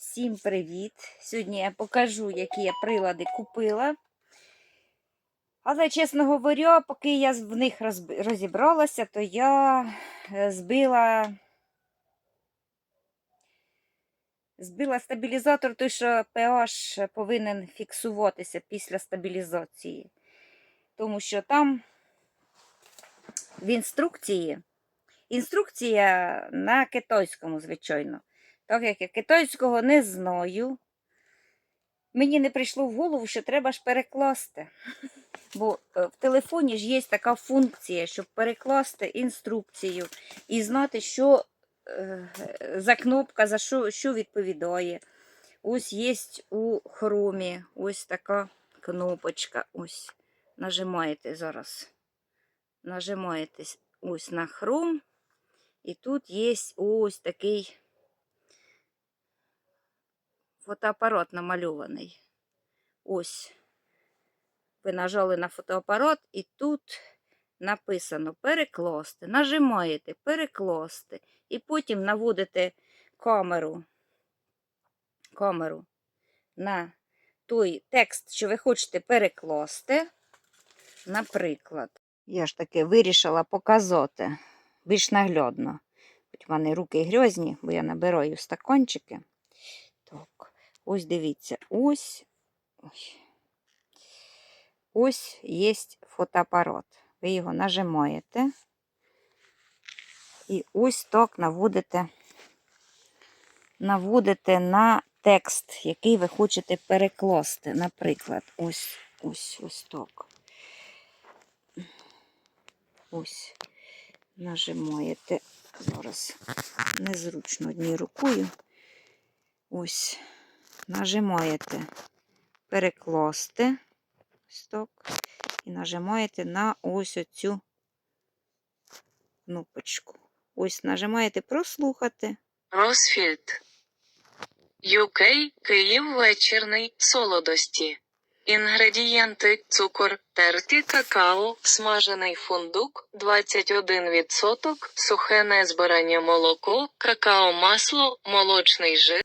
Всім привіт! Сьогодні я покажу, які я прилади купила. Але, чесно говоря, поки я в них розібралася, то я е, збила, збила стабілізатор, той, що pH повинен фіксуватися після стабілізації. Тому що там в інструкції, інструкція на китайському, звичайно. Так як я китайського не знаю, мені не прийшло в голову, що треба ж перекласти. Бо е, в телефоні ж є така функція, щоб перекласти інструкцію і знати, що е, за кнопка, за що, що відповідає. Ось є у хромі ось така кнопочка. Ось. Нажимаєте зараз. Нажимаєте ось на хром. І тут є ось такий фотоапарат намальований. Ось. Ви нажали на фотоапарат, і тут написано перекласти. Нажимаєте перекласти. І потім наводите камеру, камеру на той текст, що ви хочете перекласти. Наприклад, я ж таки вирішила показати більш наглядно. Хоч в мене руки грязні, бо я набираю стакончики. Ось дивіться, ось. Ось є фотоапарат. Ви його нажимаєте. І ось так наводите, наводите на текст, який ви хочете перекласти. Наприклад, ось ось ось так. Ось. Нажимаєте. Зараз незручно однією рукою. Ось. Нажимаєте перекласти. Ось. І нажимаєте на ось оцю кнопочку. Ось нажимаєте прослухати. Росфільд. UK, Київ вечірний, солодості. Інгредієнти цукор, терті какао, смажений фундук 21%, сухе незбирання молоко, какао масло, молочний жир.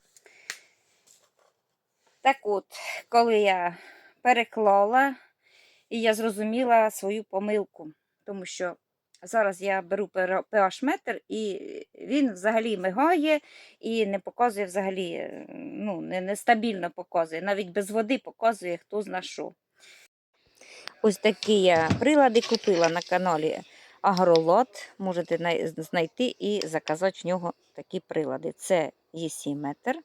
Так от, коли я переклала, і я зрозуміла свою помилку, тому що зараз я беру pH-метр, і він взагалі мигає і не показує взагалі, ну, нестабільно показує. Навіть без води показує, хто зна що. Ось такі я прилади купила на каналі Агролот. Можете знайти і заказати в нього такі прилади. Це єсіметр.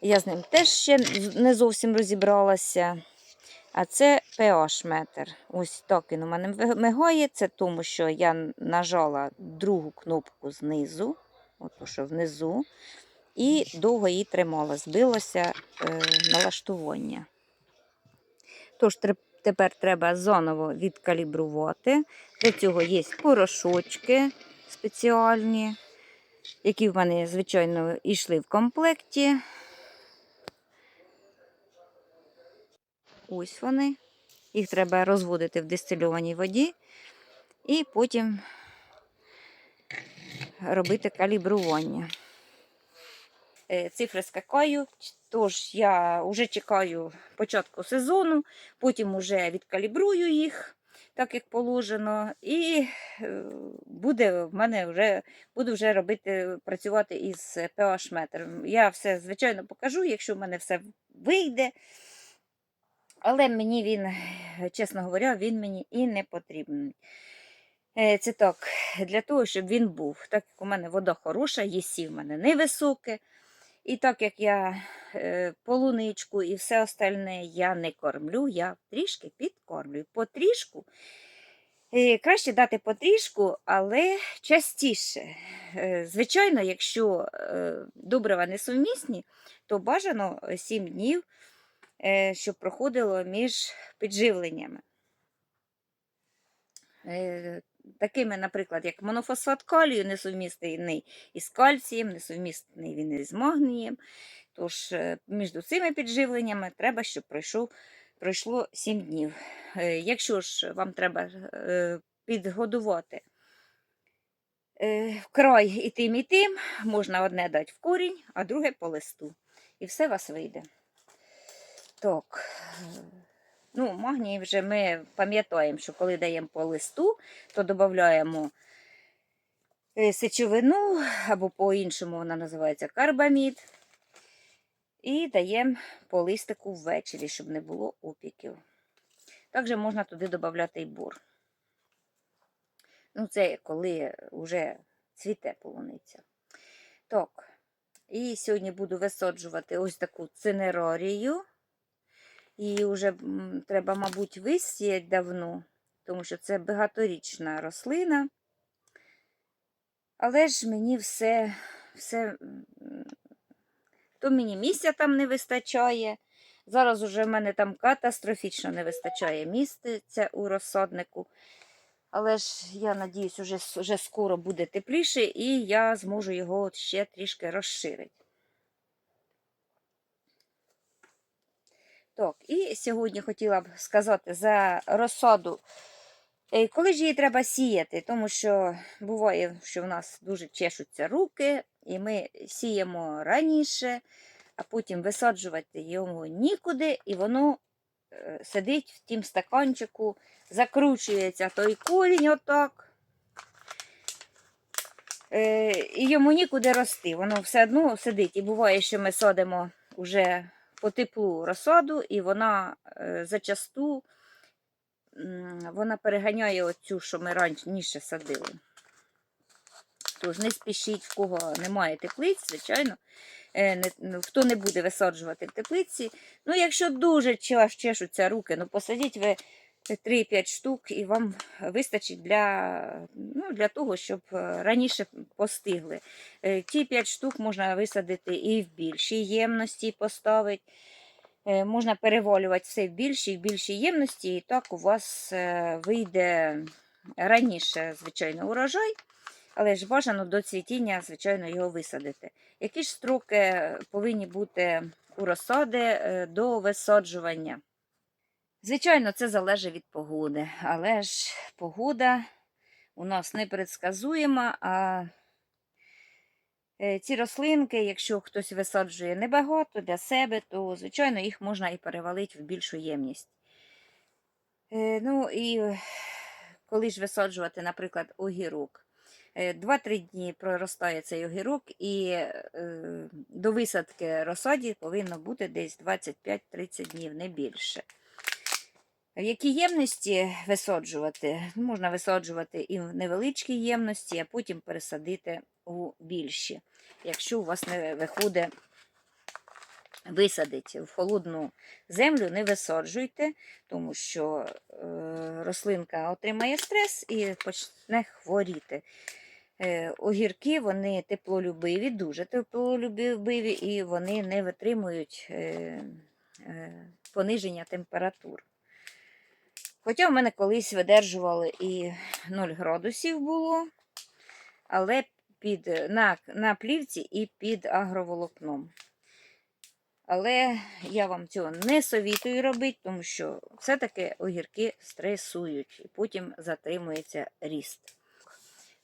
Я з ним теж ще не зовсім розібралася. А це pH-метр. Ось так він у мене мигає. Це тому, що я нажала другу кнопку знизу, от що внизу, і довго її тримала. Збилося е, налаштування. Тож тепер треба заново відкалібрувати. Для цього є порошочки спеціальні, які в мене, звичайно, йшли в комплекті. Ось вони. Їх треба розводити в дистильованій воді і потім робити калібрування. Е, Цифри скакаю, тож я вже чекаю початку сезону, потім вже відкалібрую їх, так як положено, і е, буде в мене вже буду вже робити, працювати із pH-метром. Я все, звичайно, покажу, якщо в мене все вийде. Але мені він, чесно говоря, він мені і не потрібний. Е, Це для того, щоб він був. Так як у мене вода хороша, єсі в мене невисоке. І так як я е, полуничку і все остальне я не кормлю, я трішки підкормлюю. Потрішку. Е, Краще дати потрішку, але частіше. Е, Звичайно, якщо добрива несумісні, то бажано 7 днів е, щоб проходило між підживленнями. Е, Такими, наприклад, як монофосфат калію, несумісний із кальцієм, несумісний він із магнієм. Тож е, між цими підживленнями треба, щоб пройшов, пройшло 7 днів. Якщо ж вам треба підгодувати е, в край і тим, і тим, можна одне дати в корінь, а друге по листу. І все у вас вийде. Так. Ну, магній вже ми пам'ятаємо, що коли даємо по листу, то додаємо е, сечовину, або по-іншому вона називається карбамід. І даємо по листику ввечері, щоб не було опіків. Також можна туди додати і бор. Ну, це коли вже цвіте полуниця. Так, і сьогодні буду висаджувати ось таку цинерорію. Її вже треба, мабуть, висіяти давно, тому що це багаторічна рослина. Але ж мені все, все то мені місця там не вистачає. Зараз уже в мене там катастрофічно не вистачає місця у розсаднику. Але ж я надіюсь, уже, с- уже скоро буде тепліше, і я зможу його ще трішки розширити. Так, і сьогодні хотіла б сказати за розсаду. Е, Коли ж її треба сіяти, тому що буває, що в нас дуже чешуться руки, і ми сіємо раніше, а потім висаджувати йому нікуди, і воно е, сидить в тім стаканчику, закручується той корінь отак. Е, І йому нікуди рости, воно все одно сидить. І буває, що ми садимо вже по теплу розсаду, і вона е, зачасту вона переганяє оцю, що ми раніше садили. Тож не спішіть, в кого немає теплиць, звичайно. Е, ну, хто не буде висаджувати в теплиці. Ну, якщо дуже чешуться руки, ну посадіть ви 3-5 штук, і вам вистачить для, ну, для того, щоб е, раніше постигли. Е, Ті 5 штук можна висадити і в більшій ємності поставити. Е, Можна перевалювати все в більшій, в більшій ємності, і так у вас вийде раніше, звичайно, урожай, але ж бажано до цвітіння, звичайно, його висадити. Які ж строки повинні бути у розсади до висаджування? Звичайно, це залежить від погоди, але ж погода у нас непредсказуєма, а е, ці рослинки, якщо хтось висаджує небагато для себе, то, звичайно, їх можна і перевалити в більшу ємність. Е, Ну і е, коли ж висаджувати, наприклад, огірок. Е, 2-3 дні проростає цей огірок, і до висадки розсаді повинно бути десь 25-30 днів, не більше. В якій ємності висаджувати? Ну, Можна висаджувати і в невеличкій ємності, а потім пересадити у більші. Якщо у вас не виходить висадити в холодну землю, не висаджуйте, тому що е, рослинка отримає стрес і почне хворіти. Е, огірки вони теплолюбиві, дуже теплолюбиві, і вони не витримують е, пониження температур. Хоча в мене колись видержували і 0 градусів було, але під, на, на плівці і під агроволокном. Але я вам цього не совітую робити, тому що все-таки огірки стресують і потім затримується ріст.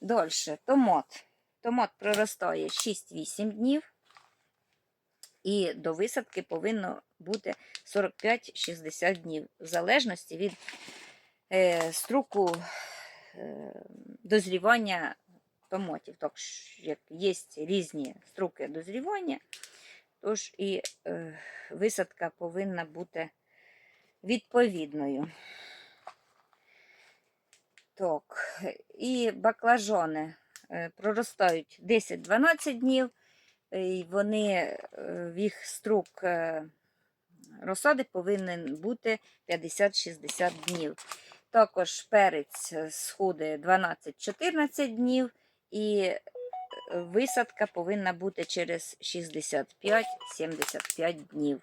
Далі, томат. Томат проростає 6-8 днів, і до висадки повинно бути 45-60 днів, в залежності від е, строку е, дозрівання томатів. Так, як є різні строки дозрівання, тож і е, висадка повинна бути відповідною. Так, і баклажани е, проростають 10-12 днів, і вони е, в їх строк е, розсади повинен бути 50-60 днів. Також перець е, сходить 12-14 днів, і висадка повинна бути через 65-75 днів.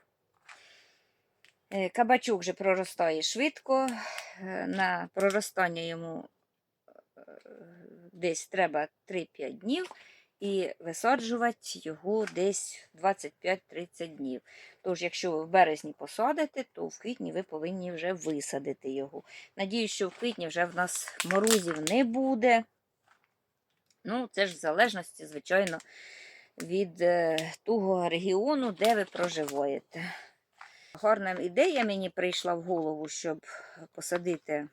Кабачок вже проростає швидко. На проростання йому десь треба 3-5 днів і висаджувати його десь 25-30 днів. Тож, якщо ви в березні посадите, то в квітні ви повинні вже висадити його. Надіюсь, що в квітні вже в нас морозів не буде. Ну, це ж в залежності, звичайно, від е, того регіону, де ви проживаєте. Гарна ідея мені прийшла в голову, щоб посадити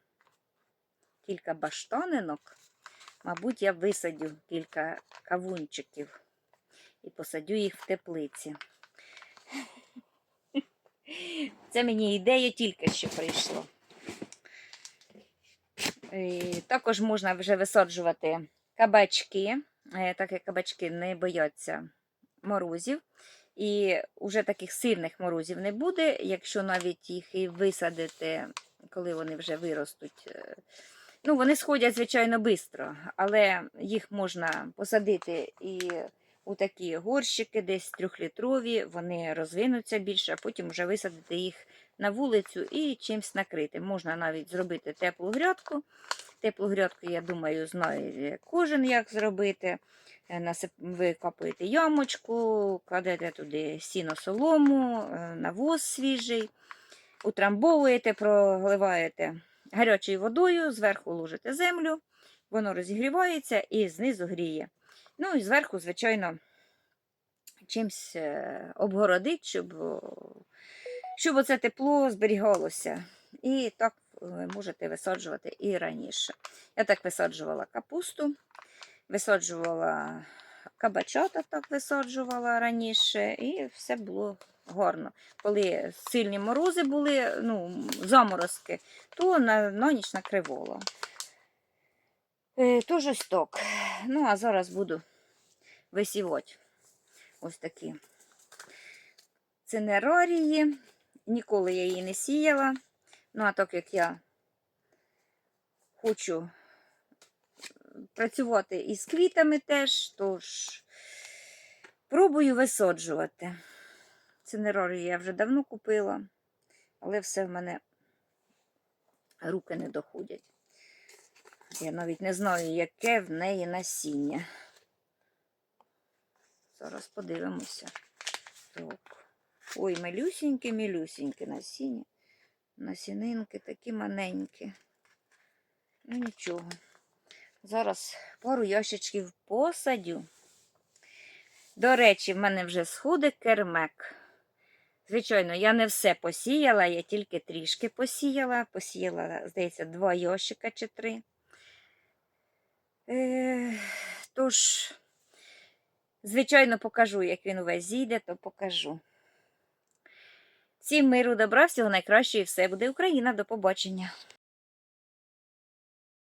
кілька баштанинок. Мабуть, я висадю кілька кавунчиків і посадю їх в теплиці. Це мені ідея тільки що прийшла. Також можна вже висаджувати кабачки, е, так як кабачки не бояться морозів. І вже таких сильних морозів не буде, якщо навіть їх і висадити, коли вони вже виростуть. Ну, вони сходять, звичайно, швидко, але їх можна посадити і у такі горщики, десь трьохлітрові, вони розвинуться більше, а потім вже висадити їх на вулицю і чимось накрити. Можна навіть зробити теплу грядку. Теплу грядку, я думаю, знає кожен, як зробити. Е, Ви капаєте ямочку, кладете туди сіно солому, е, навоз свіжий, утрамбовуєте, проливаєте гарячою водою, зверху ложите землю, воно розігрівається і знизу гріє. Ну і зверху, звичайно, чимось е, обгородить, щоб, щоб оце тепло зберігалося. І так ви можете висаджувати і раніше. Я так висаджувала капусту, висаджувала кабачата, так висаджувала раніше, і все було гарно. Коли сильні морози були, ну, заморозки, то на, на ніч накривало. Е, то жорсток. Ну, а зараз буду висівати ось такі цинерарії. Ніколи я її не сіяла. Ну, а так як я хочу працювати із квітами теж, тож пробую висаджувати. Цинерарію я вже давно купила, але все в мене руки не доходять. Я навіть не знаю, яке в неї насіння. Зараз подивимося. Так. Ой, малюсіньке, мілюсіньке насіння. Насінинки такі маленькі. Ну нічого. Зараз пару ящичків посадю. До речі, в мене вже сходить кермек. Звичайно, я не все посіяла, я тільки трішки посіяла. Посіяла, здається, два ящика чи три. Е, тож, звичайно, покажу, як він увесь зійде, то покажу. Всім миру, добра, всього найкращого і все буде Україна. До побачення.